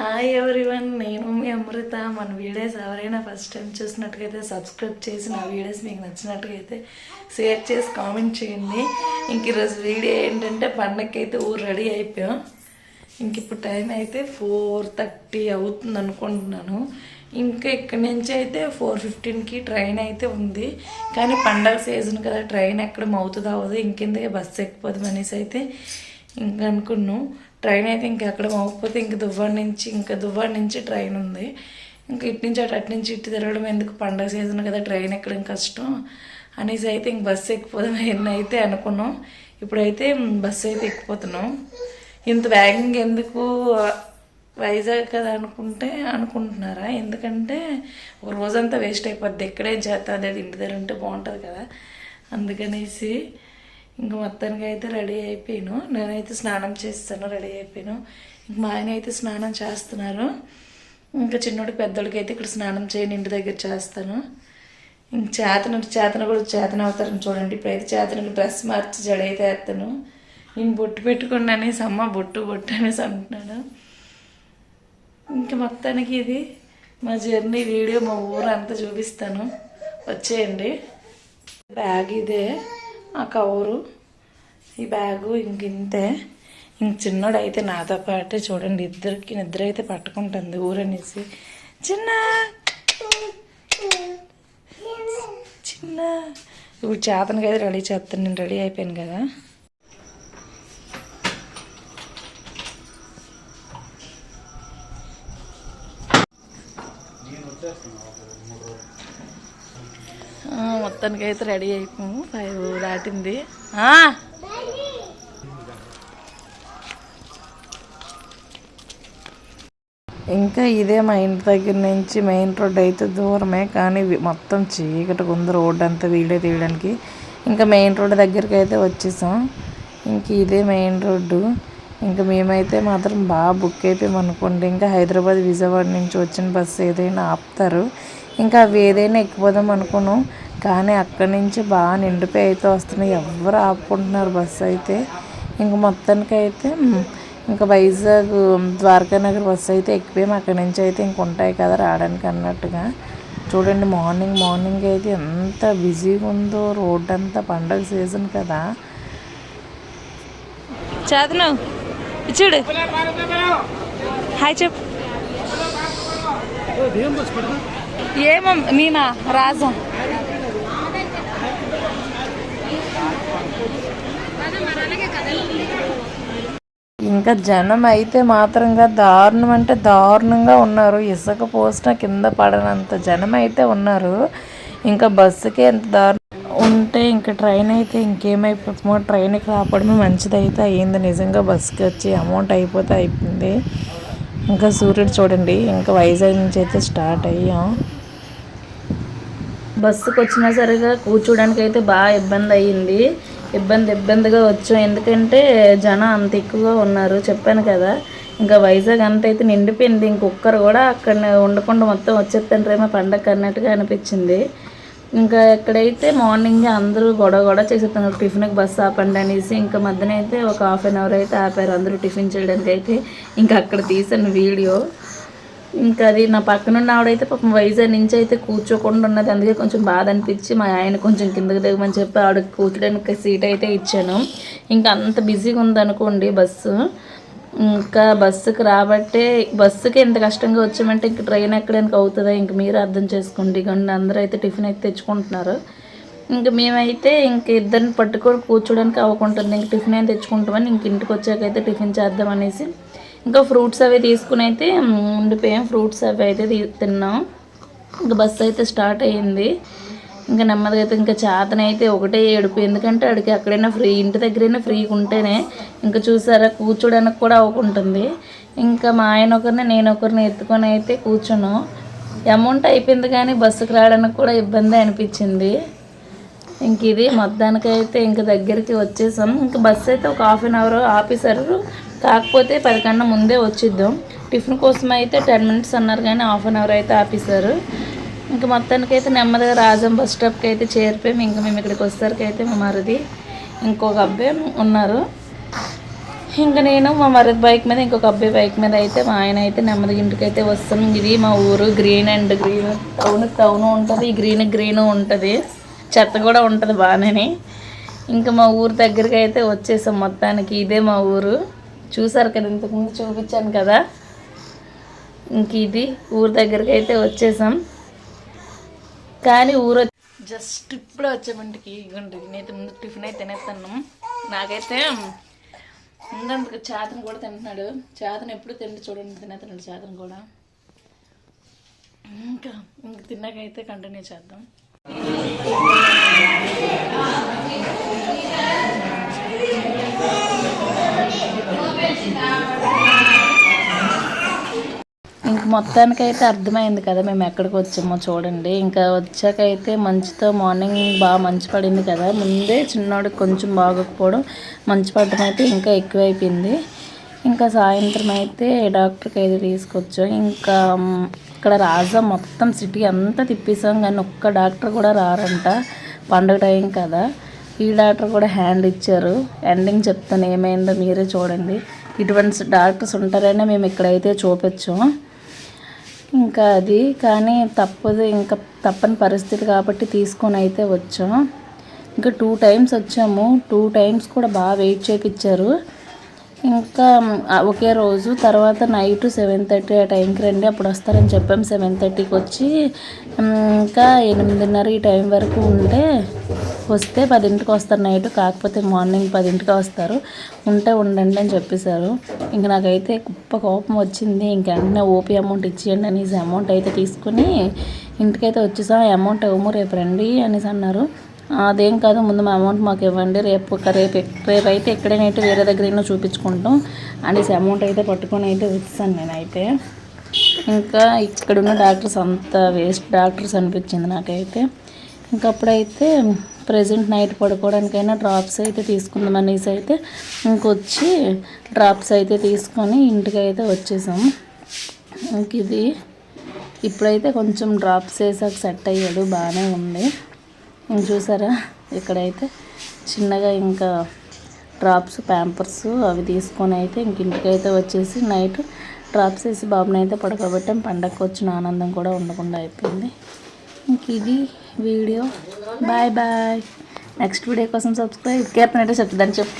Hi everyone నేను మీ అమృత. మన videos ఎవరైనా ఫస్ట్ టైం చూసినట్టుగైతే సబ్స్క్రైబ్ చేసి నా వీడియోస్ మీకు నచ్చినట్టుగైతే షేర్ చేసి కామెంట్ చేయండి. ఇంక ఈరోజు వీడియో ఏంటంటే పండగకైతే అయితే ఊరు రెడీ అయిపోయాం. ఇంక ఇప్పుడు టైం అయితే ఫోర్ థర్టీ అవుతుంది అనుకుంటున్నాను. ఇంకా ఇక్కడి నుంచి అయితే ఫోర్ ఫిఫ్టీన్కి ట్రైన్ అయితే ఉంది. కానీ పండగ సీజన్ కదా ట్రైన్ ఎక్కడ అవుతుంది అవ్వదు ఇంకెందుకే బస్సు ఎక్కిపోదు అనేసి అయితే ఇంకా అనుకున్నాం. ట్రైన్ అయితే ఇంక ఎక్కడ అవ్వకపోతే ఇంక దువ్వాడి నుంచి ఇంకా దువ్వాడి నుంచి ట్రైన్ ఉంది. ఇంకా ఇటు నుంచి అటు అటు నుంచి ఇటు తిరగడం ఎందుకు? పండగ సీజన్ కదా ట్రైన్ ఎక్కడం కష్టం. అనేసి అయితే ఇంక బస్సు ఎక్కిపోదాం ఎన్ని అయితే అనుకున్నాం. ఇప్పుడైతే బస్సు అయితే ఎక్కిపోతున్నాం. ఇంత వేగంగా ఎందుకు వైజాగ్ కదా అనుకుంటే అనుకుంటున్నారా? ఎందుకంటే ఒక రోజంతా వేస్ట్ అయిపోద్ది. ఎక్కడే చేస్తా అదే ఇంటి దగ్గర ఉంటే బాగుంటుంది కదా. అందుకనేసి ఇంక మొత్తానికి అయితే రెడీ అయిపోయాను. నేనైతే స్నానం చేస్తాను రెడీ అయిపోయాను. ఇంక మా ఆయన అయితే స్నానం చేస్తున్నారు. ఇంకా చిన్నోడికి పెద్దోడికి అయితే ఇక్కడ స్నానం చేయని ఇంటి దగ్గర చేస్తాను. ఇంక చేతన చేతన కూడా చేతన అవుతారని చూడండి. ఇప్పుడైతే చేతనకి డ్రెస్ మార్చి జడైతే వేస్తాను. నేను బొట్టు పెట్టుకున్నా అనేసి అమ్మ బొట్టు బొట్టు అనేసి అంటున్నాను. ఇంకా మొత్తానికి ఇది మా జర్నీ వీడియో మా ఊరు అంతా చూపిస్తాను. వచ్చేయండి. బ్యాగ్ ఇదే. ఆ కవరు ఈ బ్యాగు ఇంక ఇంతే. ఇంక చిన్నోడైతే నాతో పాటే చూడండి ఇద్దరికి నిద్ర అయితే పట్టుకుంటుంది ఊరనేసి. చిన్న! చిన్న! ఇప్పుడు చేతనకి అయితే రెడీ చేస్తాను నేను రెడీ అయిపోయాను కదా. ఆ, రెడీ అయిపోయాము ఫైవ్ దాటింది. ఇంకా ఇదే మా ఇంటి దగ్గర నుంచి మెయిన్ రోడ్ అయితే దూరమే కానీ మొత్తం చీకటిగా ఉంది రోడ్ అంతా వీడియో తీయడానికి. ఇంకా మెయిన్ రోడ్ దగ్గరికి అయితే వచ్చేసాం. ఇంక ఇదే మెయిన్ రోడ్డు. ఇంకా మేమైతే మాత్రం బాగా బుక్ అయిపోయామనుకోండి ఇంకా హైదరాబాద్ విజయవాడ నుంచి వచ్చిన బస్సు ఏదైనా ఆపుతారు. ఇంకా అవి ఏదైనా ఎక్కిపోదాం అనుకున్నాం. కానీ అక్కడి నుంచి బాగా నిండిపోయి అయితే వస్తున్నాయి. ఎవరు ఆపుకుంటున్నారు బస్సు అయితే. ఇంక మొత్తానికి అయితే ఇంకా వైజాగ్ ద్వారకా నగర్ బస్సు అయితే ఎక్కిపోయాం. అక్కడి నుంచి అయితే ఇంక ఉంటాయి కదా రావడానికి అన్నట్టుగా. చూడండి మార్నింగ్ మార్నింగ్ అయితే ఎంత బిజీగా ఉందో రోడ్ అంతా పండగ సీజన్ కదా. చేతను. చూడు హాయ్ చెప్పు. ఏమో నేనా రాజా. ఇంకా జనం అయితే మాత్రంగా దారుణం అంటే దారుణంగా ఉన్నారు. ఇసుక పోసిన కింద పడనంత జనం అయితే ఉన్నారు. ఇంకా బస్సుకే ఎంత దారుణం ఉంటే ఇంకా ట్రైన్ అయితే ఇంకేమైపోతామో ట్రైన్కి రాపడమే మంచిదైతే అయ్యింది. నిజంగా బస్సుకి వచ్చి అమౌంట్ అయిపోతే అయిపోయింది. ఇంకా సూర్యుడు చూడండి ఇంకా వైజాగ్ నుంచి అయితే స్టార్ట్ అయ్యాం. బస్సుకు వచ్చినా సరిగా కూర్చోడానికి అయితే బాగా ఇబ్బంది అయ్యింది ఇబ్బంది ఇబ్బందిగా వచ్చాం. ఎందుకంటే జనం అంత ఎక్కువగా ఉన్నారు. చెప్పాను కదా ఇంకా వైజాగ్ అంత అయితే నిండిపోయింది. ఇంకొక్కరు కూడా అక్కడ ఉండకుండా మొత్తం వచ్చేస్తారేమో పండగ అన్నట్టుగా అనిపించింది. ఇంకా ఎక్కడైతే మార్నింగ్ అందరూ గొడవ గొడవ చేసేస్తున్నారు టిఫిన్కి బస్సు ఆపండి అనేసి ఇంకా మధ్యన అయితే ఒక హాఫ్ అన్ అవర్ అయితే ఆపారు. అందరూ టిఫిన్ చేయడానికి అయితే ఇంకా అక్కడ తీసాను వీడియో ఇంకా అది నా పక్కనున్న ఆవిడైతే పాపం వైజాగ్ నుంచి అయితే కూర్చోకుండా ఉన్నది. అందుకే కొంచెం బాధ అనిపించి మా ఆయన కొంచెం కిందకి దిగమని చెప్పి ఆవిడ కూర్చోడానికి సీట్ అయితే ఇచ్చాను. ఇంకా అంత బిజీగా ఉందనుకోండి బస్సు. ఇంకా బస్సుకి రాబట్టే బస్సుకి ఎంత కష్టంగా వచ్చామంటే ఇంక ట్రైన్ ఎక్కడానికి అవుతుందా? ఇంక మీరు అర్థం చేసుకోండి. కానీ అందరూ అయితే టిఫిన్ అయితే తెచ్చుకుంటున్నారు. ఇంకా మేమైతే ఇంక ఇద్దరిని పట్టుకొని కూర్చోడానికి అవ్వకుంటుంది ఇంక టిఫిన్ అయితే తెచ్చుకుంటామని ఇంక ఇంటికి వచ్చాక అయితే టిఫిన్ చేద్దాం అనేసి ఇంకా ఫ్రూట్స్ అవి తీసుకుని అయితే ఉండిపోయాం. ఫ్రూట్స్ అవి అయితే తిన్నాం. ఇంకా బస్సు అయితే స్టార్ట్ అయ్యింది. ఇంకా నెమ్మదిగా అయితే ఇంకా చేతన అయితే ఒకటే ఏడుపు. ఎందుకంటే అడిగి అక్కడైనా ఫ్రీ ఇంటి దగ్గరైనా ఫ్రీగా ఉంటేనే ఇంకా చూసారా కూర్చోడానికి కూడా అవ్వకుంటుంది ఇంకా మా ఆయన ఒకరిని నేను ఒకరిని ఎత్తుకొని అయితే కూర్చున్నాం. అమౌంట్ అయిపోయింది కానీ బస్సుకు రావడానికి కూడా ఇబ్బంది అనిపించింది. ఇంక ఇది మొత్తానికైతే ఇంక దగ్గరికి వచ్చేసాం. ఇంక బస్సు అయితే ఒక హాఫ్ అన్ అవర్ ఆపేశారు. కాకపోతే పది కన్నా ముందే వచ్చిద్దాం. టిఫిన్ కోసం అయితే టెన్ మినిట్స్ అన్నారు కానీ హాఫ్ అన్ అవర్ అయితే ఆపేశారు. ఇంక మొత్తానికి అయితే నెమ్మదిగా రాజం బస్ స్టాప్కి అయితే చేరిపోయాం. ఇంకా మేము ఇక్కడికి వచ్చేసరికి అయితే మా మరిది ఇంకొక అబ్బాయి ఉన్నారు. ఇంకా నేను మా మరది బైక్ మీద ఇంకొక అబ్బాయి బైక్ మీద అయితే మా ఆయన అయితే నెమ్మదిగా ఇంటికి అయితే వస్తాం. ఇది మా ఊరు green and green town town ఉంటుంది. గ్రీన్ గ్రీన్ ఉంటుంది. చెత్త కూడా ఉంటుంది బాగానే. ఇంకా మా ఊరు దగ్గరికి అయితే వచ్చేసాం మొత్తానికి. ఇదే మా ఊరు. చూసారు కదా ఇంతకుముందు చూపించాను కదా. ఇంక ఇది ఊరు దగ్గరికి అయితే వచ్చేసాం. కానీ ఊరు జస్ట్ ఇప్పుడే వచ్చామంటికి ఇవ్వండి. నేనైతే ముందు టిఫిన్ అయితే తినేస్తాను. నాకైతే ముందంతకు చేతను కూడా తింటున్నాడు. చేతను ఎప్పుడు తిండి చూడండి తినేస్తున్నాడు చేతను కూడా. ఇంకా ఇంక తిన్నాకైతే కంటిన్యూ చేద్దాం. మొత్తానికైతే అర్థమైంది కదా మేము ఎక్కడికి వచ్చామో చూడండి. ఇంకా వచ్చాకైతే మంచుతో మార్నింగ్ బాగా మంచు పడింది కదా ముందే చిన్నోడికి కొంచెం బాగోకపోవడం మంచు పడడం అయితే ఇంకా ఎక్కువైపోయింది. ఇంకా సాయంత్రం అయితే డాక్టర్కి అయితే తీసుకొచ్చాం. ఇంకా ఇక్కడ రాజా మొత్తం సిటీ అంతా తిప్పేసాం కానీ ఒక్క డాక్టర్ కూడా రారంట. పండుగ టైం కదా ఈ డాక్టర్ కూడా హ్యాండ్ ఇచ్చారు. ఎండింగ్ చెప్తాను ఏమైందో మీరే చూడండి. ఇటువంటి డాక్టర్స్ ఉంటారనే మేము ఇక్కడైతే చూపించాం. ఇంకా అది కానీ తప్పదు. ఇంకా తప్పని పరిస్థితి కాబట్టి తీసుకొని అయితే వచ్చాం. ఇంకా టూ టైమ్స్ వచ్చాము. టూ టైమ్స్ కూడా బాగా వెయిట్ చేయించారు ఇంకా ఒకే రోజు తర్వాత నైట్ సెవెన్ థర్టీ ఆ టైంకి రండి అప్పుడు వస్తారని చెప్పాం. సెవెన్ థర్టీకి వచ్చి ఇంకా ఎనిమిదిన్నర ఈ టైం వరకు ఉంటే వస్తే పదింటికి వస్తారు నైట్ కాకపోతే మార్నింగ్ పదింటికి వస్తారు. ఉంటే ఉండండి అని చెప్పేశారు. ఇంక నాకైతే గొప్ప కోపం వచ్చింది. ఇంక వెంటనే ఓపీ అమౌంట్ ఇచ్చేయండి అనేసి అమౌంట్ అయితే తీసుకుని ఇంటికైతే వచ్చేసాం. ఆ అమౌంట్ ఇవ్వము రేపు రండి అనేసి అన్నారు. అదేం కాదు ముందు మా అమౌంట్ మాకు ఇవ్వండి. రేపు ఒక రేపు రేపు అయితే ఎక్కడైనా వేరే దగ్గర ఏమో చూపించుకుంటాం అనేసి అమౌంట్ అయితే పట్టుకొని అయితే వచ్చాను నేనైతే. ఇంకా ఇక్కడున్న డాక్టర్స్ అంత వేస్ట్. డాక్టర్స్ అనిపించింది నాకైతే. ఇంకప్పుడైతే ప్రజెంట్ నైట్ పడుకోవడానికైనా డ్రాప్స్ అయితే తీసుకుందాం అనేసి అయితే ఇంకొచ్చి డ్రాప్స్ అయితే తీసుకొని ఇంటికి అయితే వచ్చేసాం ఇంక ఇది ఇప్పుడైతే కొంచెం డ్రాప్స్ వేసాక సెట్ అయ్యాడు బాగానే ఉంది. ఇంక చూసారా ఇక్కడైతే చిన్నగా ఇంకా డ్రాప్స్ ప్యాంపర్స్ అవి తీసుకొని అయితే ఇంక ఇంటికైతే వచ్చేసి నైట్ డ్రాప్స్ వేసి బాబుని అయితే పడుకోబెట్టాం. పండగకి వచ్చిన ఆనందం కూడా ఉండకుండా అయిపోయింది. ఇంక ఇది video. Bye bye. Next video కోసం సబ్స్క్రైబ్ కీర్తన అయితే చెప్తాను. చెప్పు